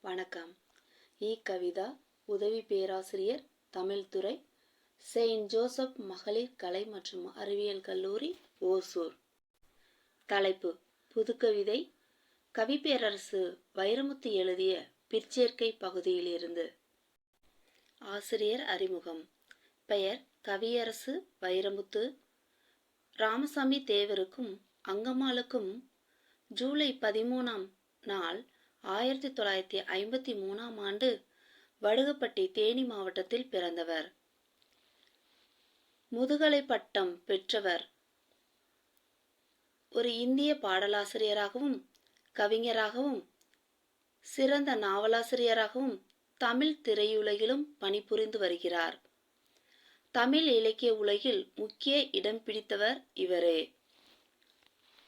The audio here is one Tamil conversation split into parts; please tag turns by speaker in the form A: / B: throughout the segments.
A: வணக்கம். இ. கவிதா உதவி பேராசிரியர் தமிழ்துறை செயின்ட் ஜோசப் மகளிர் கலை மற்றும் அறிவியல் கல்லூரி ஓசூர். தலைப்பு புதுக்கவிதை. கவிப்பேரரசு வைரமுத்து எழுதிய பிற்சேர்க்கை பகுதியிலிருந்து. ஆசிரியர் அறிமுகம். பெயர் கவியரசு வைரமுத்து. ராமசாமி தேவருக்கும் அங்கம்மாளுக்கும் ஜூலை பதிமூணாம் நாள் ஆயிரத்தி தொள்ளாயிரத்தி ஐம்பத்தி மூணாம் ஆண்டு வடுகப்பட்டி தேனி மாவட்டத்தில் பிறந்தவர். முதுகலை பட்டம் பெற்றவர். ஒரு இந்திய பாடலாசிரியராகவும் கவிஞராகவும் சிறந்த நாவலாசிரியராகவும் தமிழ் திரையுலகிலும் பணிபுரிந்து வருகிறார். தமிழ் இலக்கிய உலகில் முக்கிய இடம் பிடித்தவர் இவரே.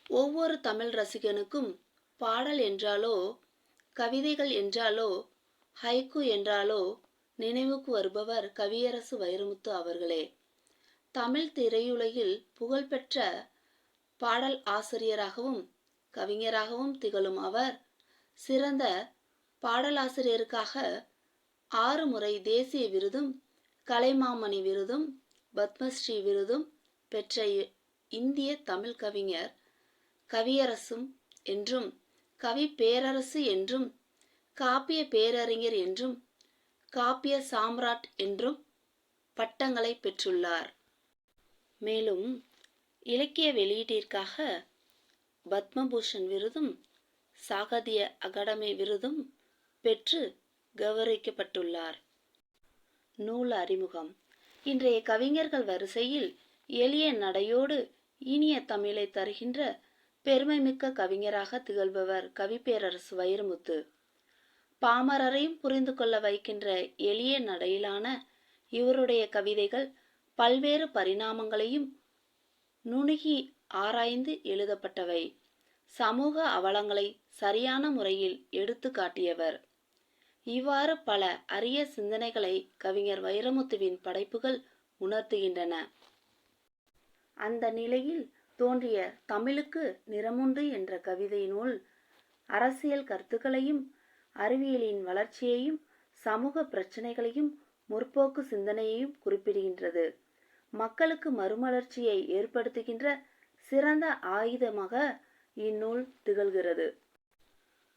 A: ஒவ்வொரு தமிழ் ரசிகனுக்கும் பாடல் என்றாலோ கவிதைகள் என்றாலோ ஹைக்கு என்றாலோ நினைவுக்கு வருபவர் கவியரசு வைரமுத்து அவர்களே. தமிழ் திரையுலகில் புகழ்பெற்ற பாடல் ஆசிரியராகவும் கவிஞராகவும் திகழும் அவர் சிறந்த பாடலாசிரியருக்காக ஆறு முறை தேசிய விருதும் கலைமாமணி விருதும் பத்மஸ்ரீ விருதும் பெற்ற இந்திய தமிழ் கவிஞர் கவியரசும் என்றும் கவி பேரரசு என்றும் காப்பிய பேரறிஞர் என்றும் காப்பிய சாம்ராட் என்றும் பட்டங்களை பெற்றுள்ளார். மேலும் இலக்கிய வெளியீட்டிற்காக பத்மபூஷன் விருதும் சாகதிய அகாடமி விருதும் பெற்று கௌரவிக்கப்பட்டுள்ளார். நூல் அறிமுகம். இன்றைய கவிஞர்கள் வரிசையில் எளிய நடையோடு இனிய தமிழை தருகின்ற பெருமைமிக்க கவிஞராக திகழ்பவர் கவிப்பேரரசு வைரமுத்து. பாமரரையும் புரிந்து கொள்ள வைக்கின்ற எளிய நடையிலான இவருடைய கவிதைகள் பல்வேறு பரிணாமங்களையும் நுணுகி ஆராய்ந்து எழுதப்பட்டவை. சமூக அவலங்களை சரியான முறையில் எடுத்து காட்டியவர். இவ்வாறு பல அரிய சிந்தனைகளை கவிஞர் வைரமுத்துவின் படைப்புகள் உணர்த்துகின்றன. அந்த நிலையில் தோன்றிய தமிழுக்கு நிறமுண்டு என்ற கவிதை நூல் அரசியல் கருத்துக்களையும் அறிவியலின் வளர்ச்சியையும் சமூக பிரச்சனைகளையும் முற்போக்கு சிந்தனையையும் குறிப்பிடுகின்றது. மக்களுக்கு மறுமலர்ச்சியை ஏற்படுத்துகின்ற சிறந்த ஆயுதமாக இந்நூல் திகழ்கிறது.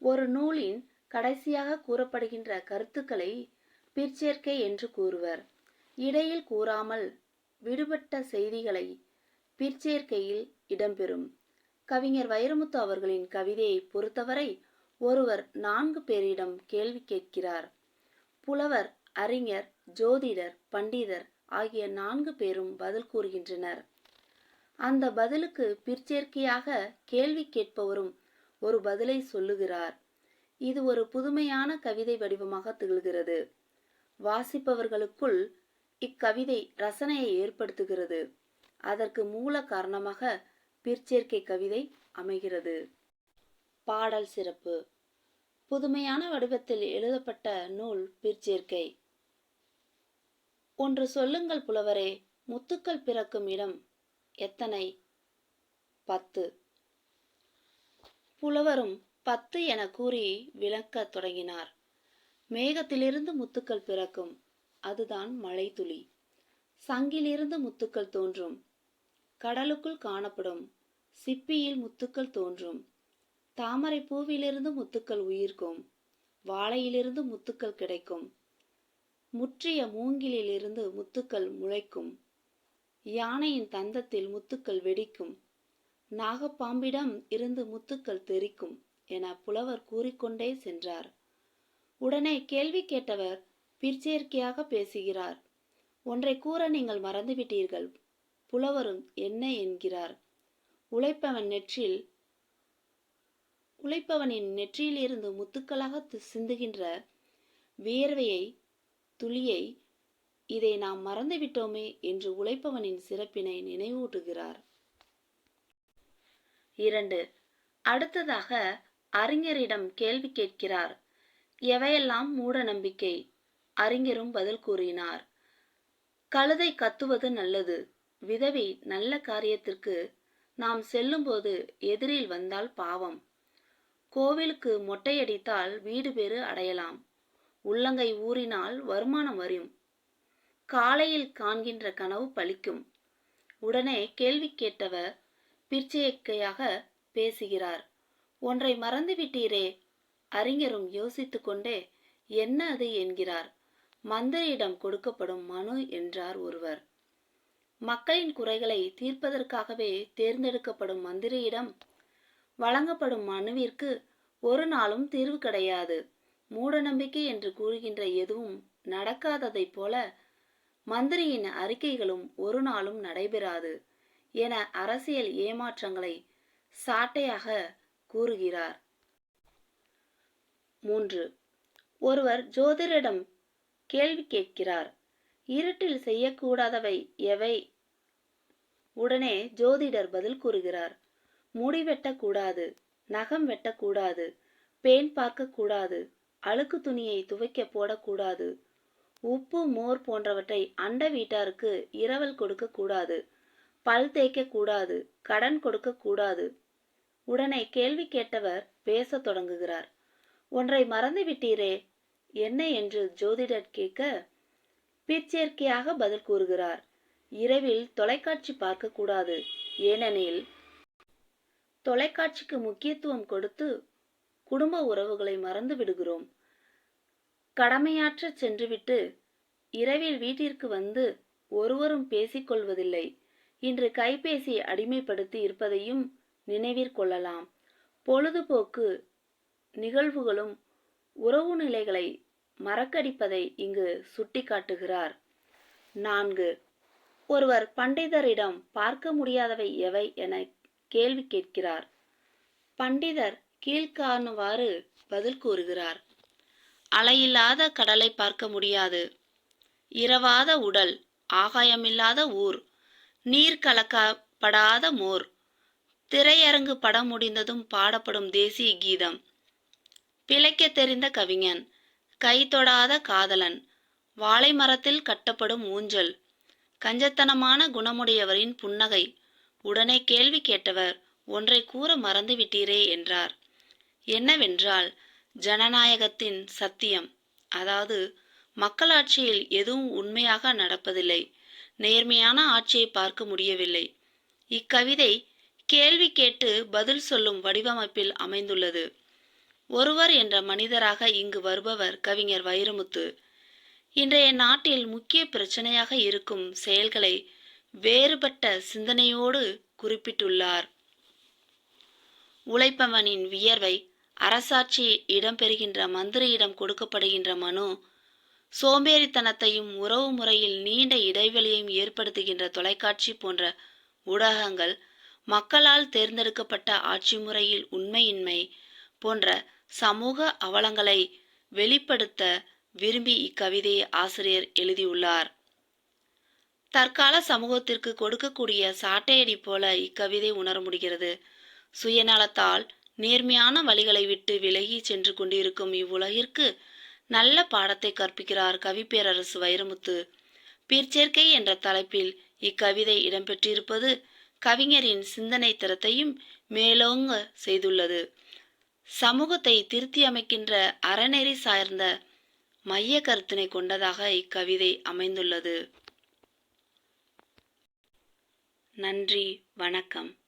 A: ஒரு நூலின் கடைசியாக கூறப்படுகின்ற கருத்துக்களை பிற்சேர்க்கை என்று கூறுவர். இடையில் கூறாமல் விடுபட்ட செய்திகளை பிற்சேர்க்கையில் இடம்பெறும். கவிஞர் வைரமுத்து அவர்களின் கவிதையை பொறுத்தவரை ஒருவர் நான்கு பேரிடம் கேள்வி கேட்கிறார். புலவர் அறிஞர் ஜோதிடர் பண்டிதர் ஆகிய நான்கு பேரும் பதில் கூறுகின்றனர். அந்த பதிலுக்கு பிற்சேர்க்கையாக கேள்வி கேட்பவரும் ஒரு பதிலை சொல்லுகிறார். இது ஒரு புதுமையான கவிதை வடிவமாக திகழ்கிறது. வாசிப்பவர்களுக்குள் இக்கவிதை ரசனையை ஏற்படுத்துகிறது. அதற்கு மூல காரணமாக பிற்சேர்க்கை கவிதை அமைகிறது. பாடல் சிறப்பு. புதுமையான வடிவத்தில் எழுதப்பட்ட நூல் பிற்சேர்க்கை. ஒன்று சொல்லுங்கள் புலவரே முத்துக்கள் பிறக்கும் இடம் எத்தனை? பத்து. புலவரும் பத்து என கூறி விளக்கத் தொடங்கினார். மேகத்திலிருந்து முத்துக்கள் பிறக்கும். அதுதான் மழை துளி சங்கிலிருந்து முத்துக்கள் தோன்றும். கடலுக்குள் காணப்படும். சிப்பியில் முத்துக்கள் தோன்றும். தாமரை பூவிலிருந்து முத்துக்கள் உயிர்க்கும். வாழையிலிருந்து முத்துக்கள் கிடைக்கும். முற்றிய மூங்கிலிலிருந்து முத்துக்கள் முளைக்கும். யானையின் தந்தத்தில் முத்துக்கள் வெடிக்கும். நாகப்பாம்பிடம் இருந்து முத்துக்கள் தெரிக்கும் என புலவர் கூறிக்கொண்டே சென்றார். உடனே கேள்வி கேட்டவர் பிற்சேர்க்கையாக பேசுகிறார். ஒன்றை கூற நீங்கள் மறந்துவிட்டீர்கள். புலவரும் என்ன என்கிறார். உழைப்பவன் நெற்றில் உழைப்பவனின் நெற்றியிலிருந்து முத்துக்களாக சிந்துகின்ற வியர்வையை துளியை இதை நாம் மறந்துவிட்டோமே என்று உழைப்பவனின் சிறப்பினை நினைவூட்டுகிறார். இரண்டு அடுத்ததாக அறிஞரிடம் கேள்வி கேட்கிறார். எவையெல்லாம் மூட நம்பிக்கை? அறிஞரும் பதில் கூறினார். கழுதை கத்துவது நல்லது விதவை நல்ல காரியத்திற்கு நாம் செல்லும்போது எதிரில் வந்தால் பாவம். கோவிலுக்கு மொட்டையடித்தால் வீடு பேறு அடையலாம். உள்ளங்கை ஊறினால் வருமானம் வரும். காலையில் காண்கின்ற கனவு பலிக்கும் உடனே கேள்வி கேட்டவர் பிற்சையக்கையாக பேசுகிறார். ஒன்றை மறந்துவிட்டீரே? அறிஞரும் யோசித்துக்கொண்டே என்ன அது? என்கிறார். மந்திரியிடம் கொடுக்கப்படும் மனு என்றார் ஒருவர். மக்களின் குறைகளை தீர்ப்பதற்காகவே தேர்ந்தெடுக்கப்படும் மந்திரியிடம் வழங்கப்படும் மனுவிற்கு ஒரு நாளும் தீர்வு கிடையாது. மூடநம்பிக்கை என்று கூறுகின்ற எதுவும் நடக்காததைப் போல மந்திரியின் அறிக்கைகளும் ஒரு நாளும் நடைபெறாது என அரசியல் ஏமாற்றங்களை சாட்டையாக கூறுகிறார். மூன்று. ஒருவர் ஜோதிடரிடம் கேள்வி கேட்கிறார். இருட்டில் செய்யக்கூடாதவை எவை? உடனே ஜோதிடர் பதில் கூறுகிறார். முடி வெட்டக்கூடாது நகம் வெட்டக்கூடாது பேன் பார்க்கக்கூடாது அழுக்கு துணியை துவைக்க போடக்கூடாது உப்பு மோர் போன்றவற்றை அண்ட வீட்டாருக்கு இரவல் கொடுக்கக்கூடாது பல் தேய்க்கக்கூடாது கடன் கொடுக்கக்கூடாது. உடனே கேள்வி கேட்டவர் பேசத் தொடங்குகிறார். ஒன்றை மறந்து விட்டீரே என்ன என்று ஜோதிடர் கேட்க பிற்சேர்க்கையாக பதில் கூறுகிறார். இரவில் தொலைக்காட்சி பார்க்கக்கூடாது. ஏனெனில் தொலைக்காட்சிக்கு முக்கியத்துவம் கொடுத்து குடும்ப உறவுகளை மறந்து விடுகிறோம். கடமையாற்ற சென்றுவிட்டு இரவில் வீட்டிற்கு வந்து ஒருவரும் பேசிக்கொள்வதில்லை இன்று கைபேசி அடிமைப்படுத்தி இருப்பதையும் நினைவிற்கொள்ளலாம் பொழுதுபோக்கு நிகழ்வுகளும் உறவு நிலைகளை மறக்கடிப்பதை இங்கு சுட்டிக்காட்டுகிறார். நான்கு ஒருவர் பண்டிதரிடம் பார்க்க முடியாதவை எவை என கேள்வி கேட்கிறார். பண்டிதர் கீழ்காணுவாறு பதில் கூறுகிறார். அலையில்லாத கடலை பார்க்க முடியாது. இரவாத உடல் ஆகாயமில்லாத ஊர் நீர் கலக்கப்படாத மோர் திரையரங்கு படம் முடிந்ததும் பாடப்படும் தேசிய கீதம். பிழைக்க தெரிந்த கவிஞன் கை தொடாத காதலன் வாழை மரத்தில் கட்டப்படும் ஊஞ்சல் கஞ்சத்தனமான குணமுடையவரின் புன்னகை. உடனே கேள்வி கேட்டவர் ஒன்றை கூற மறந்து விட்டீரே என்றார். என்னவென்றால் ஜனநாயகத்தின் சத்தியம். அதாவது மக்களாட்சியில் எதுவும் உண்மையாக நடப்பதில்லை. நேர்மையான ஆட்சியை பார்க்க முடியவில்லை. இக்கவிதை கேள்வி கேட்டு பதில் சொல்லும் வடிவமைப்பில் அமைந்துள்ளது. ஒருவர் என்ற மனிதராக இங்கு வருபவர் கவிஞர் வைரமுத்து. இன்றைய நாட்டில் முக்கிய பிரச்சனையாக இருக்கும் செயல்களை வேறுபட்ட சிந்தனையோடு குறிப்பிட்டுள்ளார். உழைப்பவனின் வியர்வை அரசாட்சி இடம்பெறுகின்ற மந்திரியிடம் கொடுக்கப்படுகின்ற மனு சோம்பேறித்தனத்தையும் உறவு முறையில் நீண்ட இடைவெளியையும் ஏற்படுத்துகின்ற தொலைக்காட்சி போன்ற ஊடகங்கள் மக்களால் தேர்ந்தெடுக்கப்பட்ட ஆட்சி முறையில் உண்மையின்மை போன்ற சமூக அவலங்களை வெளிப்படுத்த விரும்பி இக்கவிதையை ஆசிரியர் எழுதியுள்ளார். தற்கால சமூகத்திற்கு கொடுக்கக்கூடிய சாட்டையடி போல இக்கவிதை உணர முடிகிறது. சுயநலத்தால் நேர்மையான வழிகளை விட்டு விலகி சென்று கொண்டிருக்கும் இவ்வுலகிற்கு நல்ல பாடத்தை கற்பிக்கிறார் கவிப்பேரரசு வைரமுத்து. பிற்சேர்க்கை என்ற தலைப்பில் இக்கவிதை இடம்பெற்றிருப்பது கவிஞரின் சிந்தனை திறத்தையும் மேலோங்க செய்துள்ளது. சமூகத்தை திருத்தியமைக்கின்ற அறநெறி சார்ந்த மைய கருத்தினை கொண்டதாக இக்கவிதை அமைந்துள்ளது. நன்றி வணக்கம்.